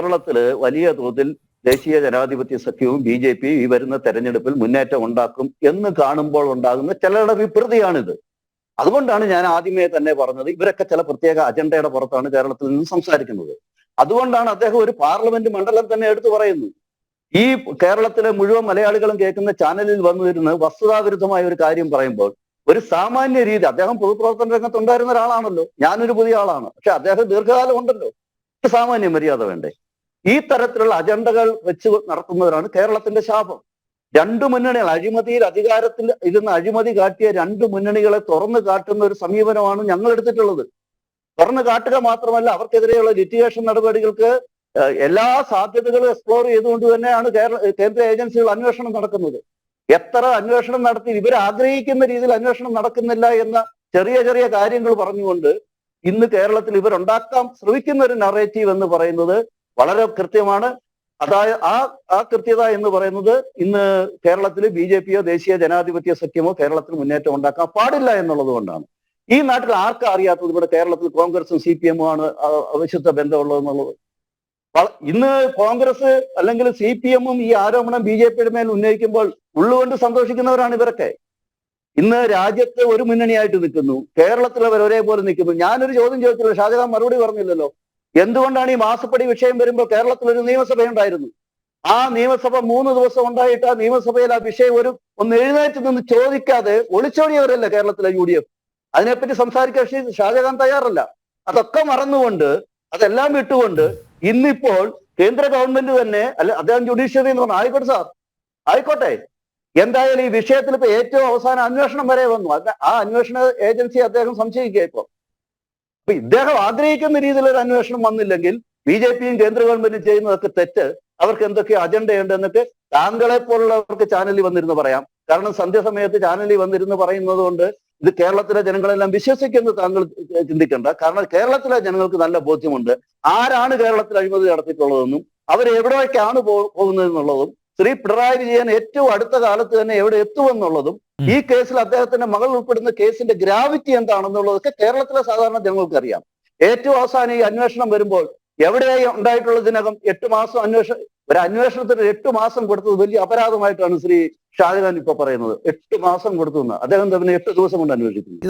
കേരളത്തിൽ വലിയ തോതിൽ ദേശീയ ജനാധിപത്യ സഖ്യവും ബി ജെ പിയും ഈ വരുന്ന തെരഞ്ഞെടുപ്പിൽ മുന്നേറ്റം ഉണ്ടാക്കും എന്ന് കാണുമ്പോൾ ഉണ്ടാകുന്ന ചിലരുടെ വിപ്രതിയാണിത്. അതുകൊണ്ടാണ് ഞാൻ ആദ്യമേ തന്നെ പറഞ്ഞത് ഇവരൊക്കെ ചില പ്രത്യേക അജണ്ടയുടെ പുറത്താണ് കേരളത്തിൽ നിന്ന് സംസാരിക്കുന്നത്. അതുകൊണ്ടാണ് അദ്ദേഹം ഒരു പാർലമെന്റ് മണ്ഡലം തന്നെ എടുത്തു പറയുന്നു. ഈ കേരളത്തിലെ മുഴുവൻ മലയാളികളും കേൾക്കുന്ന ചാനലിൽ വന്നിരുന്ന് വസ്തുതാവിരുദ്ധമായ ഒരു കാര്യം പറയുമ്പോൾ ഒരു സാമാന്യ രീതി അദ്ദേഹം പൊതുപ്രവർത്തന രംഗത്തുണ്ടായിരുന്ന ഒരാളാണല്ലോ. ഞാനൊരു പുതിയ ആളാണ്. പക്ഷെ അദ്ദേഹം ദീർഘകാലം ഉണ്ടല്ലോ. സാമാന്യ മര്യാദ വേണ്ടേ? ഈ തരത്തിലുള്ള അജണ്ടകൾ വെച്ച് നടത്തുന്നവരാണ് കേരളത്തിന്റെ ശാപം. രണ്ടു മുന്നണികൾ അഴിമതിയിൽ അധികാരത്തിൽ ഇരുന്ന് അഴിമതി കാട്ടിയ രണ്ട് മുന്നണികളെ തുറന്നു കാട്ടുന്ന ഒരു സമീപനമാണ് ഞങ്ങൾ എടുത്തിട്ടുള്ളത്. തുറന്നു കാട്ടുക മാത്രമല്ല അവർക്കെതിരെയുള്ള ലിറ്റിഗേഷൻ നടപടികൾക്ക് എല്ലാ സാധ്യതകളും എക്സ്പ്ലോർ ചെയ്തുകൊണ്ട് തന്നെയാണ് കേരള കേന്ദ്ര ഏജൻസികൾ അന്വേഷണം നടക്കുന്നത്. എത്ര അന്വേഷണം നടത്തി ഇവർ ആഗ്രഹിക്കുന്ന രീതിയിൽ അന്വേഷണം നടക്കുന്നില്ല എന്ന ചെറിയ ചെറിയ കാര്യങ്ങൾ പറഞ്ഞുകൊണ്ട് ഇന്ന് കേരളത്തിൽ ഇവരുണ്ടാക്കാൻ ശ്രമിക്കുന്ന ഒരു നറേറ്റീവ് എന്ന് പറയുന്നത് വളരെ കൃത്യമാണ്. അതായത് ആ ആ കൃത്യത എന്ന് പറയുന്നത് ഇന്ന് കേരളത്തിൽ ബി ജെ പിയോ ദേശീയ ജനാധിപത്യ സഖ്യമോ കേരളത്തിൽ മുന്നേറ്റം ഉണ്ടാക്കാൻ പാടില്ല എന്നുള്ളത് കൊണ്ടാണ്. ഈ നാട്ടിൽ ആർക്കും അറിയാത്തത്? ഇവിടെ കേരളത്തിൽ കോൺഗ്രസും സി പി എമ്മും ആണ് അവിശുദ്ധ ബന്ധമുള്ളതെന്നുള്ളത് ഇന്ന് കോൺഗ്രസ് അല്ലെങ്കിൽ സി പി എമ്മും ഈ ആരോപണം ബി ജെ പിയുടെ മേൽ ഉന്നയിക്കുമ്പോൾ ഉള്ളുകൊണ്ട് സന്തോഷിക്കുന്നവരാണ് ഇവരൊക്കെ. ഇന്ന് രാജ്യത്ത് ഒരു മുന്നണിയായിട്ട് നിൽക്കുന്നു. കേരളത്തിൽ അവർ ഒരേപോലെ നിൽക്കുന്നു. ഞാനൊരു ചോദ്യം ചോദിച്ചില്ല. ഷാജഹാൻ മറുപടി പറഞ്ഞില്ലല്ലോ. എന്തുകൊണ്ടാണ് ഈ മാസപ്പടി വിഷയം വരുമ്പോൾ കേരളത്തിൽ ഒരു നിയമസഭ ഉണ്ടായിരുന്നു? ആ നിയമസഭ മൂന്ന് ദിവസം ഉണ്ടായിട്ട് ആ നിയമസഭയിൽ ആ വിഷയം ഒരു ഒന്ന് എഴുന്നേറ്റ് നിന്ന് ചോദിക്കാതെ ഒളിച്ചോടിയവരല്ല കേരളത്തിലെ യു ഡി എഫ് അതിനെപ്പറ്റി സംസാരിക്കാൻ ഷാജഹാൻ തയ്യാറല്ല. അതൊക്കെ മറന്നുകൊണ്ട് അതെല്ലാം വിട്ടുകൊണ്ട് ഇന്നിപ്പോൾ കേന്ദ്ര ഗവൺമെന്റ് തന്നെ അല്ല അദ്ദേഹം ജുഡീഷ്യറി എന്ന് പറഞ്ഞു ആയിക്കോട്ടെ സാർ ആയിക്കോട്ടെ. എന്തായാലും ഈ വിഷയത്തിൽ ഇപ്പൊ ഏറ്റവും അവസാന അന്വേഷണം വരെ വന്നു. ആ അന്വേഷണ ഏജൻസി അദ്ദേഹം സംശയിക്കുക ഇപ്പൊ. അപ്പൊ ഇദ്ദേഹം ആഗ്രഹിക്കുന്ന രീതിയിൽ ഒരു അന്വേഷണം വന്നില്ലെങ്കിൽ ബി ജെ പിയും കേന്ദ്ര ഗവൺമെന്റും ചെയ്യുന്നതൊക്കെ തെറ്റ്. അവർക്ക് എന്തൊക്കെ അജണ്ടയുണ്ട് എന്നൊക്കെ താങ്കളെ പോലുള്ളവർക്ക് ചാനലിൽ വന്നിരുന്ന് പറയാം. കാരണം സന്ധ്യാസമയത്ത് ചാനലിൽ വന്നിരുന്ന് പറയുന്നത് കൊണ്ട് ഇത് കേരളത്തിലെ ജനങ്ങളെല്ലാം വിശ്വസിക്കുന്നത് താങ്കൾ ചിന്തിക്കേണ്ട. കാരണം കേരളത്തിലെ ജനങ്ങൾക്ക് നല്ല ബോധ്യമുണ്ട്. ആരാണ് കേരളത്തിൽ അഴിമതി നടത്തിയിട്ടുള്ളതെന്നും അവർ എവിടേക്കാണ് പോകുന്നത് എന്നുള്ളതും ശ്രീ പിണറായി വിജയൻ ഏറ്റവും അടുത്ത കാലത്ത് തന്നെ എവിടെ എത്തുമെന്നുള്ളതും ഈ കേസിൽ അദ്ദേഹത്തിന്റെ മകൾ ഉൾപ്പെടുന്ന കേസിന്റെ ഗ്രാവിറ്റി എന്താണെന്നുള്ളതൊക്കെ കേരളത്തിലെ സാധാരണ ജനങ്ങൾക്ക് അറിയാം ഏറ്റവും അവസാനം ഈ അന്വേഷണം വരുമ്പോൾ എവിടെയായി ഉണ്ടായിട്ടുള്ളതിനകം എട്ട് മാസം അന്വേഷണം ഒരു അന്വേഷണത്തിന് എട്ട് മാസം കൊടുത്തത് വലിയ അപരാധമായിട്ടാണ് ശ്രീ ഷാജഹാൻ ഇപ്പൊ പറയുന്നത്. എട്ട് മാസം കൊടുത്തു എന്ന് അദ്ദേഹം തന്നെ എട്ട് ദിവസം കൊണ്ട് അന്വേഷിക്കുന്നു.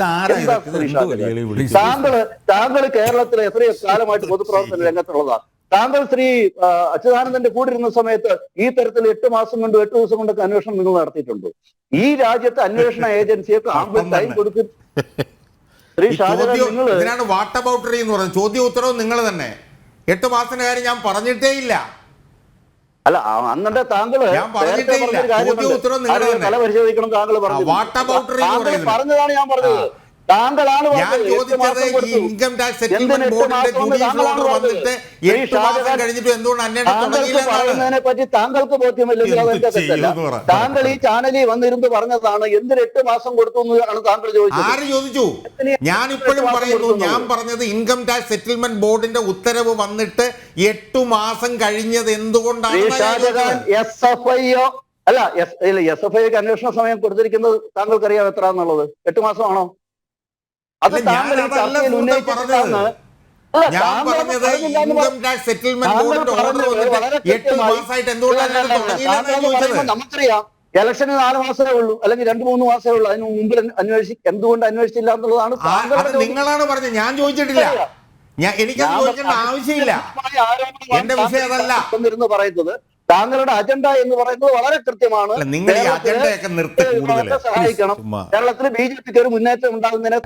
താങ്കൾ താങ്കൾ കേരളത്തിലെ എത്രയോ കാലമായിട്ട് പൊതുപ്രവർത്തന രംഗത്തുള്ളതാ. താങ്കൾ ശ്രീ അച്യുതാനന്ദന്റെ കൂടെ ഇരുന്ന സമയത്ത് ഈ തരത്തിൽ എട്ട് മാസം കൊണ്ട് എട്ട് ദിവസം കൊണ്ടൊക്കെ അന്വേഷണം നിങ്ങൾ നടത്തിയിട്ടുണ്ട്. ഈ രാജ്യത്തെ അന്വേഷണ ഏജൻസിയൊക്കെ ടൈം കൊടുക്കും. ശ്രീ ഷാജഹാൻ വാട്ട് അബൌട്ടറി എന്ന് പറയുന്നത്. ചോദ്യ ഉത്തരവും നിങ്ങൾ തന്നെ. എട്ട് മാസത്തിന്റെ കാര്യം ഞാൻ പറഞ്ഞിട്ടേ ഇല്ല. അല്ല അന്നിട്ട് തന്നെ. തല പരിശോധിക്കണം താങ്കൾ പറഞ്ഞു താങ്കൾ പറഞ്ഞതാണ് ഞാൻ പറഞ്ഞത്. താങ്കളാണ് ഞാൻ പറഞ്ഞത് ചോദിച്ചത് ഈ ഇൻകം ടാക്സ് സെറ്റിൽമെന്റ് ബോർഡിന്റെ മാസം ജുഡീഷ്യൽ ഓർഡർ വന്നിട്ട് എട്ട് മാസം കഴിഞ്ഞിട്ട് എന്തുകൊണ്ട് അന്വേഷണം പറ്റി താങ്കൾക്ക് ബോധ്യമില്ലെങ്കിൽ. താങ്കൾ ഈ ചാനലിൽ വന്നിരുന്ന് പറഞ്ഞതാണ് എന്തിന് എട്ട് മാസം കൊടുത്തു ആണ് താങ്കൾ ചോദിച്ചത്. ആര് ചോദിച്ചു? ഞാൻ ഇപ്പോഴും പറയുന്നു ഞാൻ പറഞ്ഞത് ഇൻകം ടാക്സ് സെറ്റിൽമെന്റ് ബോർഡിന്റെ ഉത്തരവ് വന്നിട്ട് എട്ടു മാസം കഴിഞ്ഞത് എന്തുകൊണ്ടാണ് എസ് എഫ് ഐയോ അല്ല എസ് എഫ് ഐക്ക് അന്വേഷണ സമയം കൊടുത്തിരിക്കുന്നത് താങ്കൾക്കറിയാം എത്ര എന്നുള്ളത് എട്ട് മാസമാണോ? അത് താങ്കൾ ഈ അതല്ല ചർച്ചയിൽ ഉന്നയിച്ചിട്ടാണ് ഞാൻ താങ്കൾ പറഞ്ഞത് പറഞ്ഞില്ല ഇൻകം ടാക്സ് സെറ്റിൽമെന്റ് താങ്കൾ ബോർഡിന്റെ ഓർഡർ വന്നിട്ട് എട്ട് കൃത്യമായി- മാസമായിട്ട് എന്തുകൊണ്ടാണ് തുടങ്ങിയില്ല നമുക്കറിയാം. ഇലക്ഷന് നാല് മാസമേ ഉള്ളൂ. അല്ലെങ്കിൽ രണ്ട് മൂന്ന് മാസമേ ഉള്ളൂ. അതിന് മുമ്പിൽ അന്വേഷി എന്തുകൊണ്ട് അന്വേഷിച്ചില്ല എന്നുള്ളതാണ്. നിങ്ങളാണ് പറഞ്ഞത്. ഞാൻ ചോദിച്ചിട്ടില്ല. ഞാൻ എനിക്കത് ചോദിക്കേണ്ട ആവശ്യമില്ല. എന്റെ വിഷയം അതല്ല. പറയുന്നത്. താങ്കളുടെ അജണ്ട എന്ന് പറയുന്നത് വളരെ കൃത്യമാണ്. സഹായിക്കണം. കേരളത്തിൽ ബി ജെ പിക്ക് ഒരു മുന്നേറ്റം ഉണ്ടാകുന്നതിനെ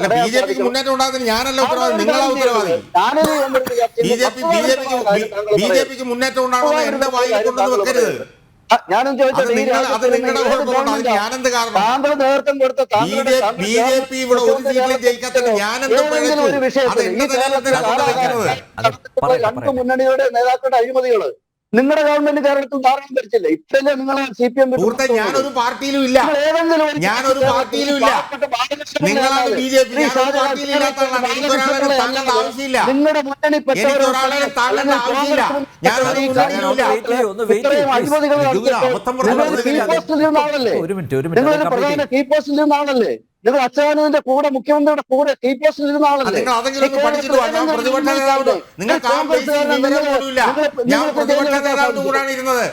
ഞാനും ചോദിച്ചത് താങ്കൾ നേതൃത്വം കൊടുത്ത താങ്കളുടെ ഒരു വിഷയത്തിൽ രണ്ട് മുന്നണിയുടെ നേതാക്കളുടെ അഴിമതികൾ നിങ്ങളുടെ ഗവൺമെന്റ് കേരളത്തിൽ ധാരണ ധരിച്ചില്ല ഇത്രയല്ലേ നിങ്ങൾ സി പി എം ഞാനൊരു പാർട്ടിയിലും ഇല്ല. ഞാനൊരു പാർട്ടിയിലും ഇല്ല. നിങ്ങളാണ് ബി ജെ പി. ആവശ്യമില്ല നിങ്ങളുടെ മുന്നണി നിങ്ങളൊരു പ്രധാന കീ പോസ്റ്റിൽ നിന്നാണല്ലേ? നിങ്ങൾ അച്യുതാനന്ദന്റെ കൂടെ മുഖ്യമന്ത്രിയുടെ കൂടെ ടി പി എസ് ഇരുന്ന ആളല്ലേ? നിങ്ങൾ പ്രതിപക്ഷ നേതാവിന്റെ കൂടെയാണ് ഇരുന്നത്.